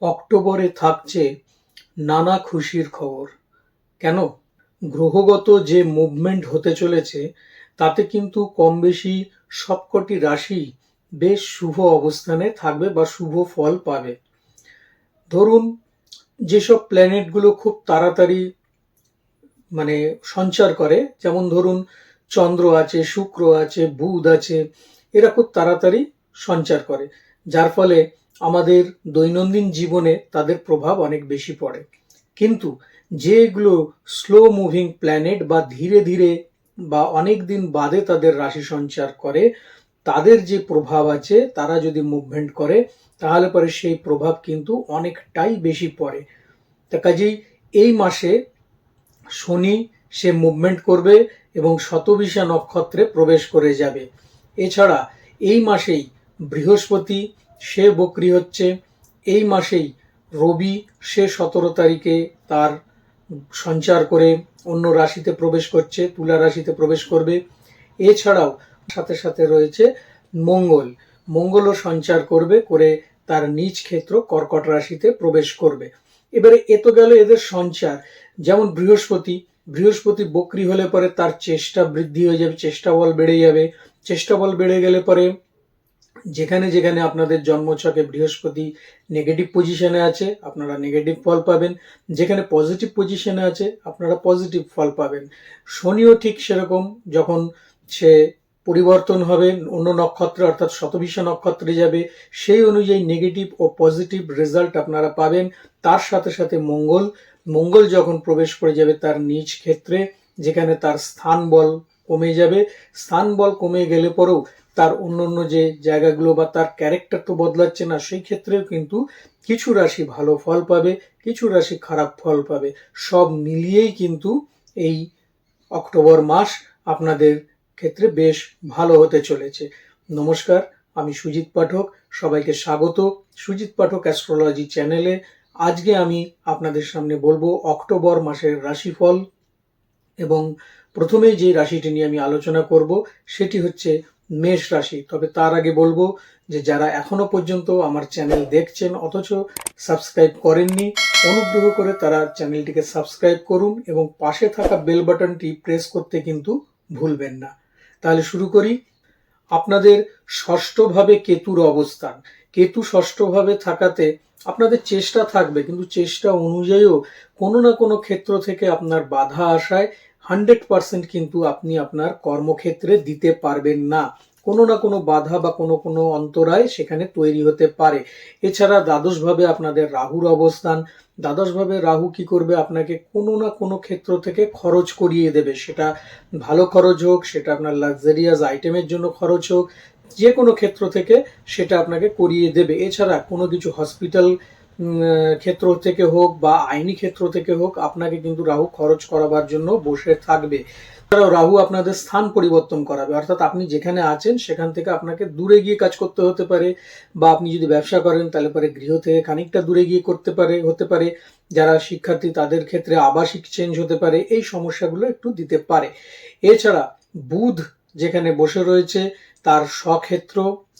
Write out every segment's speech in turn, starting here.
অক্টোবরে থাকছে নানা খুশির খবর। কেন? গ্রহগত যে মুভমেন্ট হতে চলেছে, তাতে কিন্তু কম বেশি সবকটি রাশি বেশ শুভ অবস্থানে থাকবে বা শুভ ফল পাবে। ধরুন, যেসব প্ল্যানেটগুলো খুব তাড়াতাড়ি মানে সঞ্চার করে, যেমন ধরুন, চন্দ্র আছে, শুক্র আছে, বুধ আছে, এরা খুব তাড়াতাড়ি সঞ্চার করে। যার ফলে আমাদের দৈনন্দিন জীবনে তাদের প্রভাব অনেক বেশি পড়ে। কিন্তু যেগুলো স্লো মুভিং প্ল্যানেট বা ধীরে ধীরে বা অনেক দিন বাদে তাদের রাশি সঞ্চার করে, তাদের যে প্রভাব আছে তারা যদি মুভমেন্ট করে, তাহলে পরে সেই প্রভাব কিন্তু অনেকটাই বেশি পড়ে। তা কাজেই এই মাসে শনি সে মুভমেন্ট করবে এবং শতবিশা নক্ষত্রে প্রবেশ করে যাবে। এছাড়া এই মাসেই বৃহস্পতি, সে বক্রি হচ্ছে। এই মাসেই রবি, সে সতেরো তারিখে তার সঞ্চার করে অন্য রাশিতে প্রবেশ করছে, তুলা রাশিতে প্রবেশ করবে। এছাড়াও সাথে সাথে রয়েছে মঙ্গল। মঙ্গলও সঞ্চার করবে করে তার নিজ ক্ষেত্র কর্কট রাশিতে প্রবেশ করবে। এবারে এ তো গেল এদের সঞ্চার। যেমন বৃহস্পতি বৃহস্পতি বক্রি হলে পরে তার চেষ্টা বৃদ্ধি হয়ে যাবে, চেষ্টা বল বেড়ে যাবে। চেষ্টা বল বেড়ে গেলে পরে যেখানে যেখানে আপনাদের জন্মছকে বৃহস্পতি নেগেটিভ পজিশনে আছে, আপনারা নেগেটিভ ফল পাবেন। যেখানে পজিটিভ পজিশনে আছে, আপনারা পজিটিভ ফল পাবেন। শনিও ঠিক সেরকম, যখন সে পরিবর্তন হবে, অন্য নক্ষত্রে অর্থাৎ শতবিশা নক্ষত্রে যাবে, সেই অনুযায়ী নেগেটিভ ও পজিটিভ রেজাল্ট আপনারা পাবেন। তার সাথে সাথে মঙ্গল মঙ্গল যখন প্রবেশ করে যাবে তার নিজ ক্ষেত্রে, যেখানে তার স্থান বল কমে যাবে, স্থান বল কমে গেলে পরেও তার অন্য অন্য যে জায়গাগুলো বা তার ক্যারেক্টার তো বদলাচ্ছে না, সেই ক্ষেত্রেও কিন্তু কিছু রাশি ভালো ফল পাবে, কিছু রাশি খারাপ ফল পাবে। সব মিলিয়েই কিন্তু এই অক্টোবর মাস আপনাদের ক্ষেত্রে বেশ ভালো হতে চলেছে। নমস্কার, আমি সুজিত পাঠক, সবাইকে স্বাগত। সুজিত পাঠক অ্যাস্ট্রোলজি চ্যানেলে আজকে আমি আপনাদের সামনে বলব অক্টোবর মাসের রাশিফল। এবং প্রথমেই যে রাশিটি নিয়ে আমি আলোচনা করব, সেটি হচ্ছে মেষ রাশি। তবে তার আগে বলব যে যারা এখনও পর্যন্ত আমার চ্যানেল দেখছেন, অথচ সাবস্ক্রাইব করেননি, অনুগ্রহ করে তারা চ্যানেলটিকে সাবস্ক্রাইব করুন এবং পাশে থাকা বেল বাটনটি প্রেস করতে কিন্তু ভুলবেন না। তাহলে শুরু করি। আপনাদের ষষ্ঠভাবে কেতুর অবস্থান। কেতু ষষ্ঠভাবে থাকাতে আপনাদের চেষ্টা থাকবে, কিন্তু চেষ্টা অনুযায়ীও কোনো না কোনো ক্ষেত্র থেকে আপনার বাধা আসায় হান্ড্রেড পার্সেন্ট কিন্তু আপনি আপনার কর্মক্ষেত্রে দিতে পারবেন না। কোনো না কোনো বাধা বা কোনো কোনো অন্তরায় সেখানে তৈরি হতে পারে। এছাড়া দ্বাদশভাবে আপনাদের রাহুর অবস্থান, দ্বাদশভাবে রাহু কি করবে আপনাকে কোনো না কোনো ক্ষেত্র থেকে খরচ করিয়ে দেবে। সেটা ভালো খরচ হোক, সেটা আপনার লাক্সারিয়াস আইটেমের জন্য খরচ হোক যে কোনো ক্ষেত্র থেকে সেটা আপনাকে করিয়ে দেবে। এছাড়া কোনো কিছু হসপিটাল ক্ষেত্র থেকে হোক বা আইনি ক্ষেত্র থেকে হোক, আপনাকে কিন্তু রাহু খরচ করাবার জন্য বসে থাকবে। এছাড়াও রাহু আপনাদের স্থান পরিবর্তন করাবে। অর্থাৎ আপনি যেখানে আছেন, সেখান থেকে আপনাকে দূরে গিয়ে কাজ করতে হতে পারে বা আপনি যদি ব্যবসা করেন, তাহলে পরে গৃহ থেকে খানিকটা দূরে গিয়ে করতে পারে, হতে পারে। যারা শিক্ষার্থী, তাদের ক্ষেত্রে আবাসিক চেঞ্জ হতে পারে। এই সমস্যাগুলো একটু দিতে পারে। এছাড়া বুধ যেখানে বসে রয়েছে তার স্বক্ষেত্র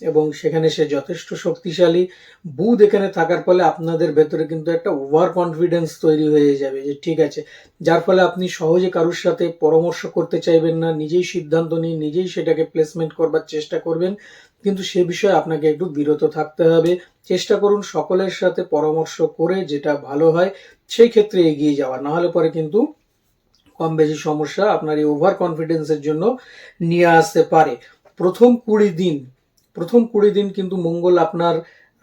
এবং সেখানে সে যথেষ্ট শক্তিশালী। বুধ এখানে থাকার ফলে আপনাদের ভেতরে কিন্তু একটা ওভার কনফিডেন্স তৈরি হয়ে যাবে যে ঠিক আছে, যার ফলে আপনি সহজে কারোর সাথে পরামর্শ করতে চাইবেন না, নিজেই সিদ্ধান্ত নিয়ে নিজেই সেটাকে প্লেসমেন্ট করবার চেষ্টা করবেন। কিন্তু সে বিষয়ে আপনাকে একটু বিরত থাকতে হবে। চেষ্টা করুন সকলের সাথে পরামর্শ করে যেটা ভালো হয় সেই ক্ষেত্রে এগিয়ে যাওয়া। না হলে পরে কিন্তু কম বেশি সমস্যা আপনার এই ওভার কনফিডেন্সের জন্য নিয়ে আসতে পারে। প্রথম কুড়ি দিন প্রথম কুড়ি দিন কিন্তু মঙ্গল আপনার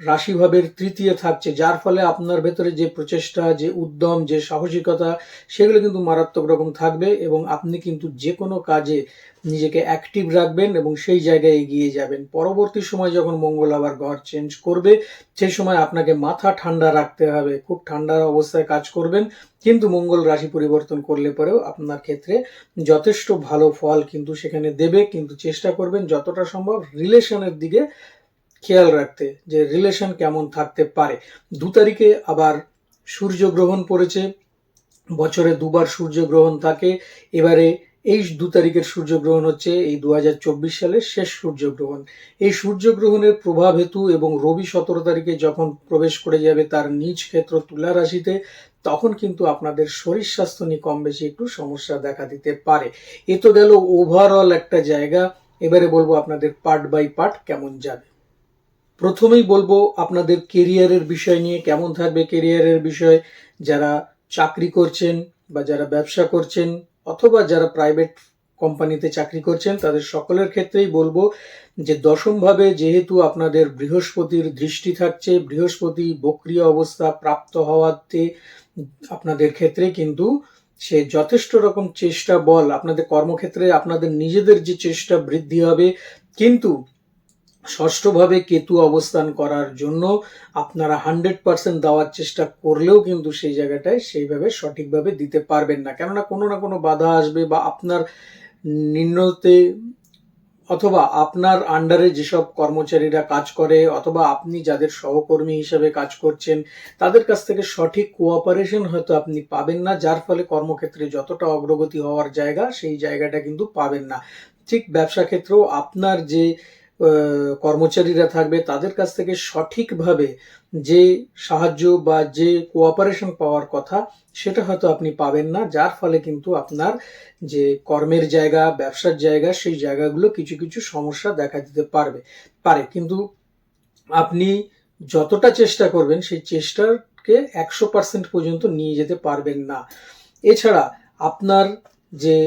রাশিভাবের তৃতীয় থাকছে, যার ফলে আপনার ভেতরে যে প্রচেষ্টা, যে উদ্যম, যে সাহসিকতা, সেগুলো কিন্তু মারাত্মক রকম থাকবে এবং আপনি কিন্তু যে কোনো কাজে নিজেকে অ্যাক্টিভ রাখবেন এবং সেই জায়গায় এগিয়ে যাবেন। পরবর্তী সময় যখন মঙ্গল আবার ঘর চেঞ্জ করবে সেই সময় আপনাকে মাথা ঠান্ডা রাখতে হবে, খুব ঠান্ডা অবস্থায় কাজ করবেন, কিন্তু মঙ্গল রাশি পরিবর্তন করলে পরেও আপনার ক্ষেত্রে যথেষ্ট ভালো ফল কিন্তু সেখানে দেবে, কিন্তু চেষ্টা করবেন যতটা সম্ভব রিলেশনের দিকে খেয়াল রাখতে যে রিলেশন কেমন থাকতে পারে। দু তারিখে আবার সূর্যগ্রহণ পড়েছে, বছরে দুবার সূর্যগ্রহণ থাকে, এবারে এই দু তারিখের সূর্যগ্রহণ হচ্ছে এই দু হাজার চব্বিশ সালের শেষ সূর্যগ্রহণ। এই সূর্যগ্রহণের প্রভাব হেতু এবং রবি সতেরো তারিখে যখন প্রবেশ করে যাবে তার নিজ ক্ষেত্র তুলা রাশিতে, তখন কিন্তু আপনাদের শরীর স্বাস্থ্য নিয়ে কম বেশি একটু সমস্যা দেখা দিতে পারে। এ তো গেল ওভারঅল একটা জায়গা। এবারে বলব আপনাদের পার্ট বাই পার্ট কেমন যাবে। প্রথমেই বলব আপনাদের কেরিয়ারের বিষয় নিয়ে, কেমন থাকবে কেরিয়ারের বিষয়, যারা চাকরি করছেন বা যারা ব্যবসা করছেন অথবা যারা প্রাইভেট কোম্পানিতে চাকরি করছেন, তাদের সকলের ক্ষেত্রেই বলব যে দশমভাবে যেহেতু আপনাদের বৃহস্পতির দৃষ্টি থাকছে, বৃহস্পতি বক্রিয় অবস্থা প্রাপ্ত হওয়াতে আপনাদের ক্ষেত্রে কিন্তু সে যথেষ্ট রকম চেষ্টা বল, আপনাদের কর্মক্ষেত্রে আপনাদের নিজেদের যে চেষ্টা বৃদ্ধি হবে, কিন্তু ষষ্ঠভাবে কেতু অবস্থান করার জন্য আপনারা হান্ড্রেড পার্সেন্ট দেওয়ার চেষ্টা করলেও কিন্তু সেই জায়গাটায় সেইভাবে সঠিকভাবে দিতে পারবেন না। কেননা কোনো না কোনো বাধা আসবে বা আপনার নিম্নতে অথবা আপনার আন্ডারে যেসব কর্মচারীরা কাজ করে অথবা আপনি যাদের সহকর্মী হিসেবে কাজ করছেন, তাদের কাছ থেকে সঠিক কোঅপারেশন হয়তো আপনি পাবেন না, যার ফলে কর্মক্ষেত্রে যতটা অগ্রগতি হওয়ার জায়গা, সেই জায়গাটা কিন্তু পাবেন না। ঠিক ব্যবসা ক্ষেত্রেও আপনার যে কর্মচারীরা থাকবে, তাদের কাছ থেকে সঠিকভাবে যে সাহায্য বা যে কোঅপারেশন পাওয়ার কথা, সেটা হয়তো আপনি পাবেন না। যার ফলে কিন্তু আপনার যে কর্মের জায়গা, ব্যবসার জায়গা, সেই জায়গাগুলো কিছু কিছু সমস্যা দেখা দিতে পারবে, পারে। কিন্তু আপনি যতটা চেষ্টা করবেন, সেই চেষ্টাকে একশো পার্সেন্ট পর্যন্ত নিয়ে যেতে পারবেন না। এছাড়া আপনার যে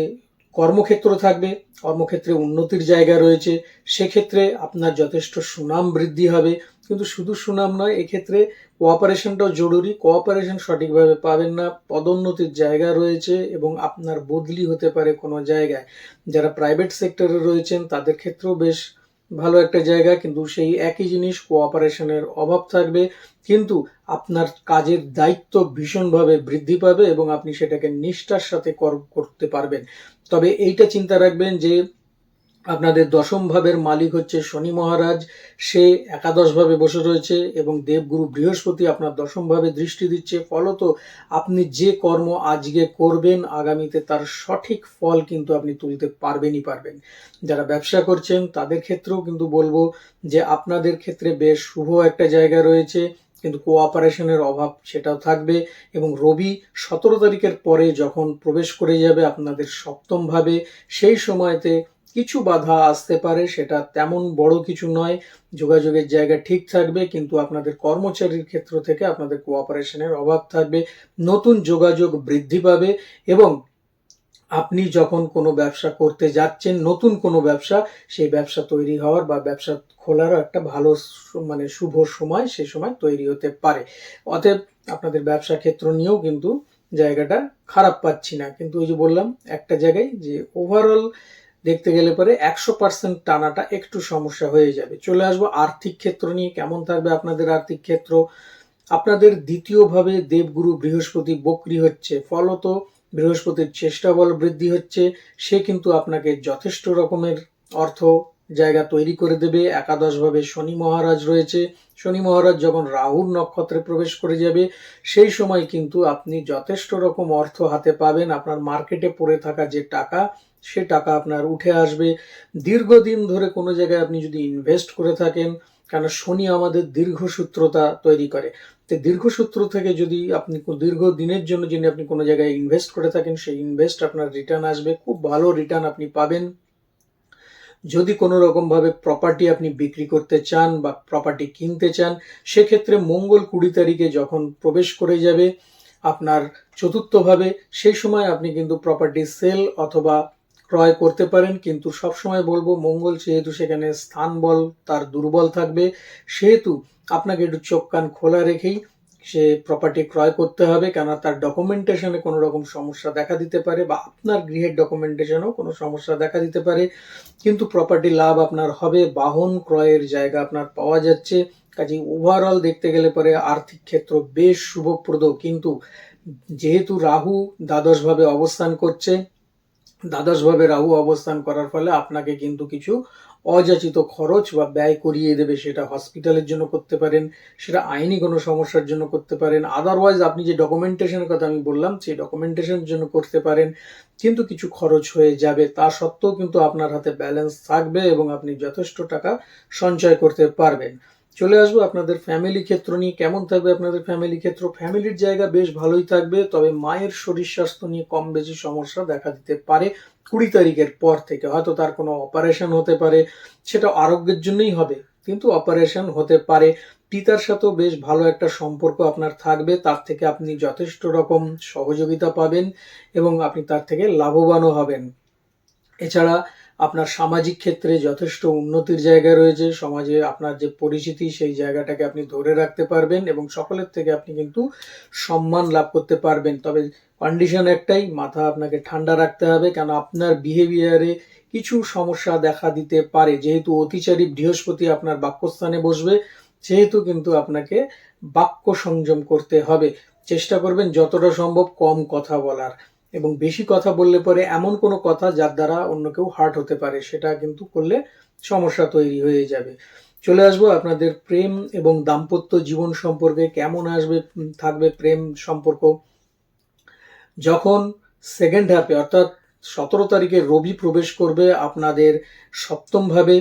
কর্মক্ষেত্র থাকবে, কর্মক্ষেত্রে উন্নতির জায়গা রয়েছে, সেক্ষেত্রে আপনার যথেষ্ট সুনাম বৃদ্ধি হবে। কিন্তু শুধু সুনাম নয়, এক্ষেত্রে কোঅপারেশনটাও জরুরি। কোঅপারেশন সঠিকভাবে পাবেন না, পদোন্নতির জায়গা রয়েছে এবং আপনার বদলি হতে পারে কোনো জায়গায়। যারা প্রাইভেট সেক্টরে রয়েছেন, তাদের ক্ষেত্রেও বেশ ভালো একটা জায়গা, কিন্তু সেই একই জিনিস কোঅপারেশনের অভাব থাকবে। কিন্তু আপনার কাজের দায়িত্ব ভীষণভাবে বৃদ্ধি পাবে এবং আপনি সেটাকে নিষ্ঠার সাথে কর- করতে পারবেন। তবে এইটা চিন্তা রাখবেন যে আপনাদের দশম ভাবের মালিক হচ্ছে শনি মহারাজ। সে একাদশ ভাবে বসে রয়েছে এবং দেবগুরু বৃহস্পতি আপনার দশম ভাবে দৃষ্টি দিচ্ছে। ফলত আপনি যে কর্ম আজকে করবেন, আগামীতে তার সঠিক ফল কিন্তু আপনি তুলতে পারবেনই পারবেন। যারা ব্যবসা করছেন, তাদের ক্ষেত্রেও কিন্তু বলব যে আপনাদের ক্ষেত্রে বেশ শুভ একটা জায়গা রয়েছে। কিন্তু কোঅপারেশনের অভাব সেটাও থাকবে এবং রবি সতেরো তারিখের পরে যখন প্রবেশ করে যাবে আপনাদের সপ্তমভাবে সেই সময়তে কিছু বাধা আসতে পারে, সেটা তেমন বড় কিছু নয়। যোগাযোগের জায়গা ঠিক থাকবে, কিন্তু আপনাদের কর্মচারীর ক্ষেত্র থেকে আপনাদের কোঅপারেশনের অভাব থাকবে। নতুন যোগাযোগ বৃদ্ধি পাবে এবং আপনি যখন কোনো ব্যবসা করতে যাচ্ছেন, নতুন কোনো ব্যবসা, সেই ব্যবসা তৈরি হওয়ার বা ব্যবসা খোলারও একটা ভালো মানে শুভ সময় সে সময় তৈরি হতে পারে। অতএব আপনাদের ব্যবসা ক্ষেত্র নিয়েও কিন্তু জায়গাটা খারাপ পাচ্ছি না। কিন্তু ওই যে বললাম, একটা জায়গায় যে ওভারঅল দেখতে গেলে পরে একশো পার্সেন্ট টানাটা একটু সমস্যা হয়ে যাবে। চলে আসব আর্থিক ক্ষেত্র নিয়ে, কেমন থাকবে আপনাদের আর্থিক ক্ষেত্র? আপনাদের দ্বিতীয়ভাবে দেবগুরু বৃহস্পতি বক্রি হচ্ছে, ফলত বৃহস্পতির চেষ্টা বল বৃদ্ধি হচ্ছে, সে কিন্তু আপনাকে যথেষ্ট রকমের অর্থ জায়গা তৈরি করে দেবে। একাদশভাবে শনি মহারাজ রয়েছে। শনি মহারাজ যখন রাহুর নক্ষত্রে প্রবেশ করে যাবে, সেই সময় কিন্তু আপনি যথেষ্ট রকম অর্থ হাতে পাবেন। আপনার মার্কেটে পড়ে থাকা যে টাকা, সে টাকা আপনার উঠে আসবে। দীর্ঘদিন ধরে কোনো জায়গায় আপনি যদি ইনভেস্ট করে থাকেন, কেন শনি আমাদের দীর্ঘসূত্রতা তৈরি করে। তো দীর্ঘসূত্র থেকে যদি আপনি দীর্ঘ দিনের জন্য যদি আপনি কোনো জায়গায় ইনভেস্ট করে থাকেন, সেই ইনভেস্ট আপনার রিটার্ন আসবে। খুব ভালো রিটার্ন আপনি পাবেন। যদি কোনো রকম ভাবে প্রপার্টি আপনি বিক্রি করতে চান বা প্রপার্টি কিনতে চান, সেক্ষেত্রে মঙ্গল কুড়ি তারিখে যখন প্রবেশ করে যাবে আপনার চতুর্থভাবে, সেই সময় আপনি কিন্তু প্রপার্টি সেল অথবা ক্রয় করতে পারেন। কিন্তু সব সময় বলব, মঙ্গল যেহেতু সেখানে স্থান বল তার দুর্বল থাকবে, সেহেতু আপনাকে একটু চোখ কান খোলা রেখেই সে প্রপার্টি ক্রয় করতে হবে, কেননা তার ডকুমেন্টেশনে কোনো রকম সমস্যা দেখা দিতে পারে বা আপনার গৃহের ডকুমেন্টেশনেও কোনো সমস্যা দেখা দিতে পারে। কিন্তু প্রপার্টি লাভ আপনার হবে, বাহন ক্রয়ের জায়গা আপনার পাওয়া যাচ্ছে। কাজে ওভারঅল দেখতে গেলে পরে আর্থিক ক্ষেত্র বেশ শুভপ্রদ। কিন্তু যেহেতু রাহু দ্বাদশভাবে অবস্থান করছে, দ্বাদশভাবে রাহু অবস্থান করার ফলে আপনাকে কিন্তু কিছু অযাচিত খরচ বা ব্যয় করিয়ে দেবে সেটা হসপিটালের জন্য করতে পারেন, সেটা আইনি কোনো সমস্যার জন্য করতে পারেন। আদারওয়াইজ আপনি যে ডকুমেন্টেশনের কথা আমি বললাম, সেই ডকুমেন্টেশনের জন্য করতে পারেন। কিন্তু কিছু খরচ হয়ে যাবে, তা সত্ত্বেও কিন্তু আপনার হাতে ব্যালেন্স থাকবে এবং আপনি যথেষ্ট টাকা সঞ্চয় করতে পারবেন। চলে আসব আপনাদের ফ্যামিলি ক্ষেত্র নিয়ে। কেমন থাকবে আপনাদের ফ্যামিলি ক্ষেত্র? ফ্যামিলির জায়গা বেশ ভালোই থাকবে, তবে মায়ের শরীর স্বাস্থ্য নিয়ে কম বেশি সমস্যা দেখা দিতে পারে। কুড়ি তারিখের পর থেকে হয়তো তার কোনো অপারেশন হতে পারে, সেটা আরোগ্যের জন্যই হবে, কিন্তু অপারেশন হতে পারে। পিতার সাথেও বেশ ভালো একটা সম্পর্ক আপনার থাকবে, তার থেকে আপনি যথেষ্ট রকম সহযোগিতা পাবেন এবং আপনি তার থেকে লাভবানও হবেন। এছাড়া আপনার সামাজিক ক্ষেত্রে যথেষ্ট উন্নতির জায়গা রয়েছে, সমাজে আপনার যে পরিচিতি, সেই জায়গাটাকে আপনি ধরে রাখতে পারবেন এবং সকলের থেকে আপনি কিন্তু সম্মান লাভ করতে পারবেন। তবে কন্ডিশন একটাই, মাথা আপনাকে ঠান্ডা রাখতে হবে, কেন আপনার বিহেভিয়ারে কিছু সমস্যা দেখা দিতে পারে। যেহেতু অতিচারী বৃহস্পতি আপনার বাক্যস্থানে বসবে, সেহেতু কিন্তু আপনাকে বাক্য সংযম করতে হবে। চেষ্টা করবেন যতটা সম্ভব কম কথা বলার। এবং বেশি কথা বললে পরে এমন কোনো কথা যার দ্বারা অন্য কেউ হার্ট হতে পারে, সেটা কিন্তু করলে সমস্যা তৈরি হয়ে যাবে। চলে আসব আপনাদের প্রেম এবং দাম্পত্য জীবন সম্পর্কে, কেমন আসবে, থাকবে প্রেম সম্পর্ক? যখন সেকেন্ড হাফে অর্থাৎ সতেরো তারিখে রবি প্রবেশ করবে আপনাদের সপ্তমভাবে,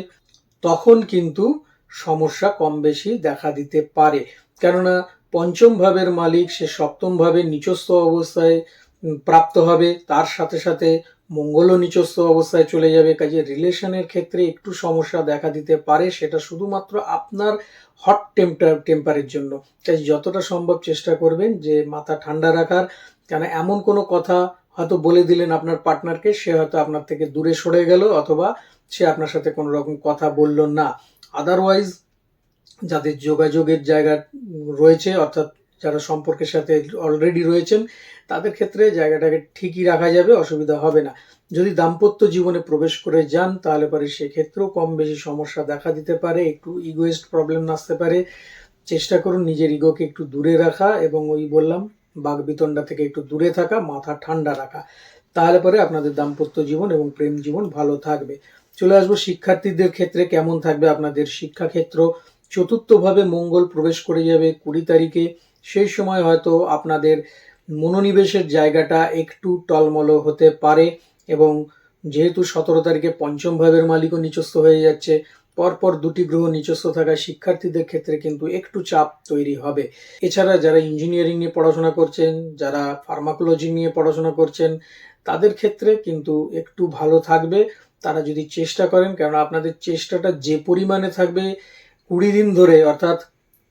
তখন কিন্তু সমস্যা কম বেশি দেখা দিতে পারে। কেননা পঞ্চম ভাবের মালিক সে সপ্তম ভাবে নিচস্থ অবস্থায় প্রাপ্ত হবে। তার সাথে সাথে মঙ্গলও নিচস্থ অবস্থায় চলে যাবে। কাজে রিলেশনের ক্ষেত্রে একটু সমস্যা দেখা দিতে পারে। সেটা শুধুমাত্র আপনার হট টেম্পার টেম্পারের জন্য। তাই যতটা সম্ভব চেষ্টা করবেন যে মাথা ঠান্ডা রাখার। কেন এমন কোনো কথা হয়তো বলে দিলেন আপনার পার্টনারকে, সে হয়তো আপনার থেকে দূরে সরে গেল অথবা সে আপনার সাথে কোনো রকম কথা বলল না। আদারওয়াইজ যাদের যোগাযোগের জায়গা রয়েছে, অর্থাৎ যারা সম্পর্কের সাথে অলরেডি রয়েছেন, তাদের ক্ষেত্রে জায়গাটাকে ঠিকই রাখা যাবে, অসুবিধা হবে না। যদি দাম্পত্য জীবনে প্রবেশ করে যান, তাহলে পরে সেক্ষেত্রেও কম বেশি সমস্যা দেখা দিতে পারে, একটু ইগোয়েস্ট প্রবলেম আসতে পারে। চেষ্টা করুন নিজের ইগোকে একটু দূরে রাখা এবং ওই বললাম বাঘ বিতণ্ডা থেকে একটু দূরে থাকা, মাথা ঠান্ডা রাখা। তাহলে পরে আপনাদের দাম্পত্য জীবন এবং প্রেম জীবন ভালো থাকবে। চলে আসব শিক্ষার্থীদের ক্ষেত্রে, কেমন থাকবে আপনাদের শিক্ষাক্ষেত্র? চতুর্থভাবে মঙ্গল প্রবেশ করে যাবে কুড়ি তারিখে। সেই সময় হয়তো আপনাদের মনোনিবেশের জায়গাটা একটু টলমল হতে পারে এবং যেহেতু সতেরো তারিখে পঞ্চম ভাবের মালিকও নিচস্থ হয়ে যাচ্ছে পরপর দুটি গ্রহ নিচস্থ থাকা শিক্ষার্থীদের ক্ষেত্রে কিন্তু একটু চাপ তৈরি হবে। এছাড়া যারা ইঞ্জিনিয়ারিং নিয়ে পড়াশোনা করছেন, যারা ফার্মাকোলজি নিয়ে পড়াশোনা করছেন, তাদের ক্ষেত্রে কিন্তু একটু ভালো থাকবে। তারা যদি চেষ্টা করেন কারণ আপনাদের চেষ্টাটা যে পরিমাণে থাকবে, কুড়ি দিন ধরে, অর্থাৎ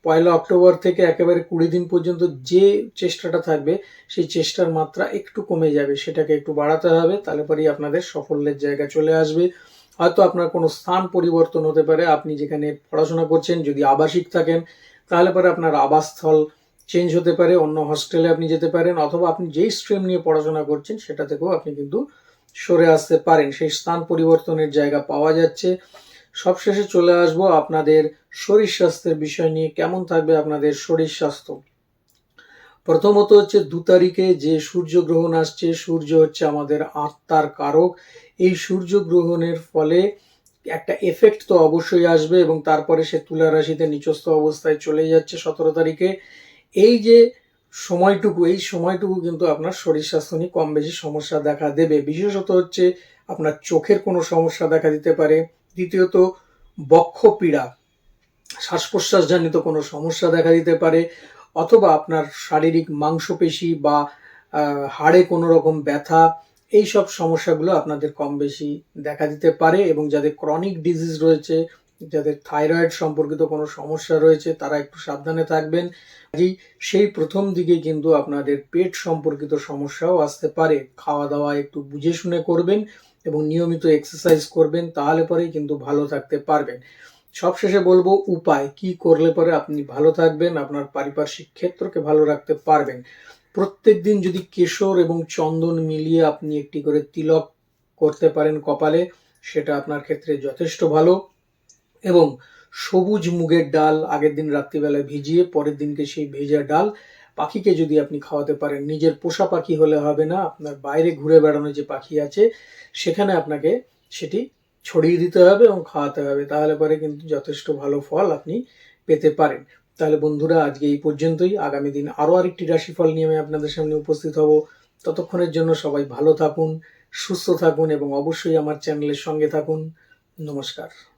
পয়লা অক্টোবর থেকে একেবারে কুড়ি দিন পর্যন্ত যে চেষ্টাটা থাকবে, সেই চেষ্টার মাত্রা একটু কমে যাবে। সেটাকে একটু বাড়াতে হবে, তাহলে পরেই আপনাদের সাফল্যের জায়গা চলে আসবে। হয়তো আপনার কোনো স্থান পরিবর্তন হতে পারে। আপনি যেখানে পড়াশোনা করছেন, যদি আবাসিক থাকেন, তাহলে পরে আপনার আবাসস্থল চেঞ্জ হতে পারে, অন্য হস্টেলে আপনি যেতে পারেন, অথবা আপনি যেই স্ট্রিম নিয়ে পড়াশোনা করছেন, সেটা থেকেও আপনি কিন্তু সরে আসতে পারেন। সেই স্থান পরিবর্তনের জায়গা পাওয়া যাচ্ছে। সবশেষে চলে আসব আপনাদের শরীর স্বাস্থ্যের বিষয় নিয়ে। কেমন থাকবে আপনাদের শরীর স্বাস্থ্য? প্রথমত হচ্ছে দু তারিখে যে সূর্যগ্রহণ আসছে, সূর্য হচ্ছে আমাদের আত্মার কারক। এই সূর্যগ্রহণের ফলে একটা এফেক্ট তো অবশ্যই আসবে এবং তারপরে সে তুলা রাশিতে নিচস্থ অবস্থায় চলে যাচ্ছে সতেরো তারিখে। এই যে সময়টুকু, এই সময়টুকু কিন্তু আপনার শরীর স্বাস্থ্য নিয়ে কম বেশি সমস্যা দেখা দেবে। বিশেষত হচ্ছে আপনার চোখের কোনো সমস্যা দেখা দিতে পারে। দ্বিতীয়ত বক্ষ পীড়া শ্বাস প্রশ্বাসজনিত কোনো সমস্যা দেখা দিতে পারে। অথবা আপনার শারীরিক মাংসপেশি বা হাড়ে কোনো রকম ব্যথা এই সব সমস্যাগুলো আপনাদের কম বেশি দেখা দিতে পারে এবং যাদের ক্রনিক ডিজিজ রয়েছে, যাদের থাইরয়েড সম্পর্কিত কোনো সমস্যা রয়েছে, তারা একটু সাবধানে থাকবেন। সেই প্রথম দিকে কিন্তু আপনাদের পেট সম্পর্কিত সমস্যাও আসতে পারে। খাওয়া দাওয়া একটু বুঝে শুনে করবেন এবং নিয়মিত এক্সারসাইজ করবেন, তাহলে পরেই কিন্তু ভালো থাকতে পারবেন। সবশেষে বলব উপায়, কি করলে পরে আপনি ভালো থাকবেন, আপনার পারিপার্শ্বিক ক্ষেত্রকে ভালো রাখতে পারবেন। প্রত্যেক দিন যদি কেশর এবং চন্দন মিলিয়ে আপনি একটি করে তিলক করতে পারেন কপালে, সেটা আপনার ক্ষেত্রে যথেষ্ট ভালো। এবং সবুজ মুগের ডাল আগের দিন রাত্রিবেলায় ভিজিয়ে পরের দিনকে সেই ভেজা ডাল পাখিকে যদি আপনি খাওয়াতে পারেন, নিজের পোষা পাখি হলে হবে না, আপনার বাইরে ঘুরে বেড়ানো যে পাখি আছে, সেখানে আপনাকে সেটি ছড়িয়ে দিতে হবে এবং খাওয়াতে হবে। তাহলে পরে কিন্তু যথেষ্ট ভালো ফল আপনি পেতে পারেন। তাহলে বন্ধুরা, আজকে এই পর্যন্তই। আগামী দিন আরও আরেকটি রাশিফল নিয়ে আমি আপনাদের সামনে উপস্থিত হব। ততক্ষণের জন্য সবাই ভালো থাকুন, সুস্থ থাকুন এবং অবশ্যই আমার চ্যানেলের সঙ্গে থাকুন। নমস্কার।